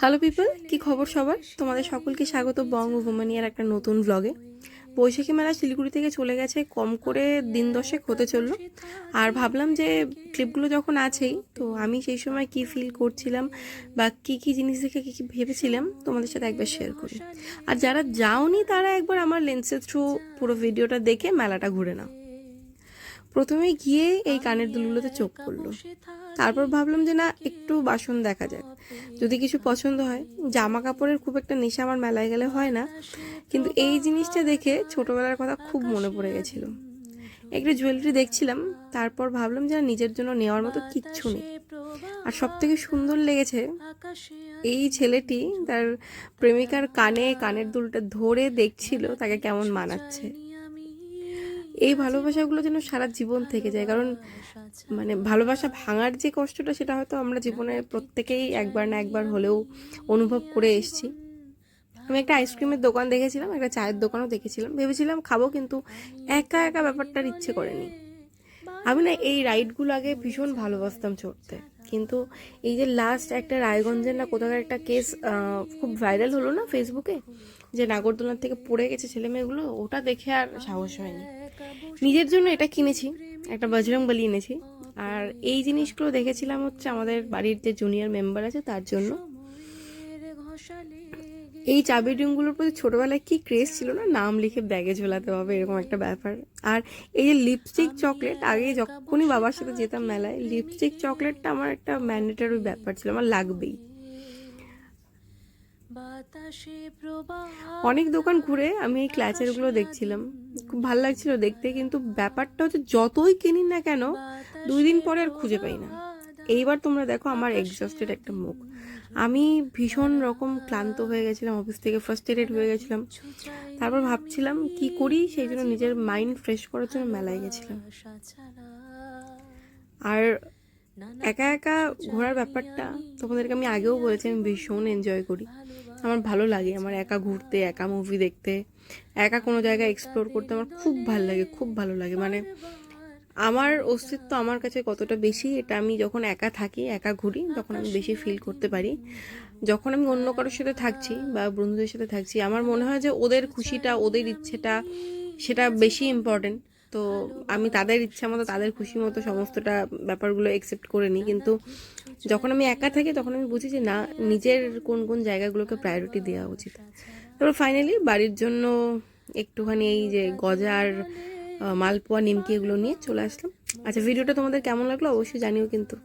Hello people কি খবর সবার? তোমাদের সকলকে স্বাগত বং ওভুমানিয়ার একটা নতুন ব্লগে বৈশাখী মেলা শিলিগুড়ি থেকে চলে গেছে, কম করে দিন দশেক হতে চলল। আর ভাবলাম যে ক্লিপগুলো যখন আছেই, তো আমি সেই সময় কি ফিল করছিলাম বা কি কি জিনিস দেখে কী কী ভেবেছিলাম, তোমাদের সাথে একবার শেয়ার করি। আর যারা যাওনি, তারা একবার আমার লেন্সের থ্রু পুরো ভিডিওটা দেখে মেলাটা ঘুরে নাও। প্রথমে গিয়ে এই কানের দুলগুলোতে চোখ পড়ল। তারপর ভাবলাম যে না, একটু বাসন দেখা যাক। যদি কিছু পছন্দ হয় জামা কাপড়ের খুব একটা নেশা আমার মেলায় গেলে হয় না। কিন্তু এই জিনিসটা দেখে ছোটবেলার কথা খুব মনে পড়ে গেছিল। একটু জুয়েলারি দেখছিলাম, তারপর ভাবলাম যে নিজের জন্য নেওয়ার মতো কিচ্ছু নেই। আর সব থেকে সুন্দর লেগেছে এই ছেলেটি, তার প্রেমিকার কানে কানের দুলটা ধরে দেখছিল, তাকে কেমন মানাচ্ছে। এই ভালোবাসাগুলো যেন সারা জীবন থেকে যায়। কারণ মানে ভালোবাসা ভাঙার যে কষ্টটা, সেটা হয়তো আমরা জীবনে প্রত্যেকেই একবার না একবার হলেও অনুভব করে এসেছি। আমি একটা আইসক্রিমের দোকান দেখেছিলাম, একটা চায়ের দোকানও দেখেছিলাম। ভেবেছিলাম খাব, কিন্তু একা একা ব্যাপারটার ইচ্ছে করেনি। আমি না এই রাইডগুলো আগে ভীষণ ভালোবাসতাম চড়তে। কিন্তু এই যে লাস্ট একটা রায়গঞ্জের না কোথাকার একটা কেস খুব ভাইরাল হলো না ফেসবুকে যে নাগরদোলার থেকে পড়ে গেছে ছেলে মেয়েগুলো ওটা দেখে আর সাহস হয়নি। নিজের জন্য এটা কিনেছি, একটা বজরং বলি এনেছি। আর এই জিনিসগুলো দেখেছিলাম হচ্ছে আমাদের বাড়ির যে জুনিয়র মেম্বার আছে, তার জন্য। এই চাবি রিংগুলোর প্রতি ছোটবেলায় কি ক্রেজ ছিল না? নাম লিখে ব্যাগে ঝোলাতে হবে, এরকম একটা ব্যাপার। আর এই যে লিপস্টিক চকলেট আগে যখনই বাবার সাথে যেতাম মেলায় লিপস্টিক চকলেটটা আমার একটা ম্যান্ডেটারি ব্যাপার ছিল, আমার লাগবেই। অনেক দোকান ঘুরে আমি এই ক্ল্যাচেরগুলো দেখছিলাম। খুব ভালো লাগছিল দেখতে কিন্তু ব্যাপারটা হচ্ছে যতই কিনি না কেন দুই দিন পরে আর খুঁজে পাই না। এইবার তোমরা দেখো আমার এক্সস্টেড একটা মুখ। আমি ভীষণ রকম ক্লান্ত হয়ে গেছিলাম অফিস থেকে ফ্রাস্ট্রেটেড হয়ে গেছিলাম। তারপর ভাবছিলাম কি করি সেই জন্য নিজের মাইন্ড ফ্রেশ করার জন্য মেলায় গেছিলাম। আর একা একা ঘোরার ব্যাপারটা তোমাদেরকে আমি আগেও বলেছি আমি ভীষণ এনজয় করি। আমার ভালো লাগে আমার একা ঘুরতে একা মুভি দেখতে একা কোনো জায়গায় এক্সপ্লোর করতে আমার খুব ভালো লাগে খুব ভালো লাগে। মানে আমার অস্তিত্ব আমার কাছে কতটা বেশি এটা আমি যখন একা থাকি একা ঘুরি তখন আমি বেশি ফিল করতে পারি। যখন আমি অন্য কারোর সাথে থাকছি বা বন্ধুদের সাথে থাকছি আমার মনে হয় যে ওদের খুশিটা ওদের ইচ্ছেটা সেটা বেশি ইম্পর্টেন্ট তো আমি তাদের ইচ্ছা মতো, তাদের খুশি মতো সমস্তটা ব্যাপারগুলো একসেপ্ট করে নিই। কিন্তু যখন আমি একা থাকি, তখন আমি বুঝি যে না, নিজের কোন কোন জায়গাগুলোকে প্রায়োরিটি দেওয়া উচিত। তারপর ফাইনালি বাড়ির জন্য একটুখানি এই যে গজার মালপোয়া, নিমকি এগুলো নিয়ে চলে আসলাম। আচ্ছা ভিডিওটা তোমাদের কেমন লাগল অবশ্যই জানিও কিন্তু।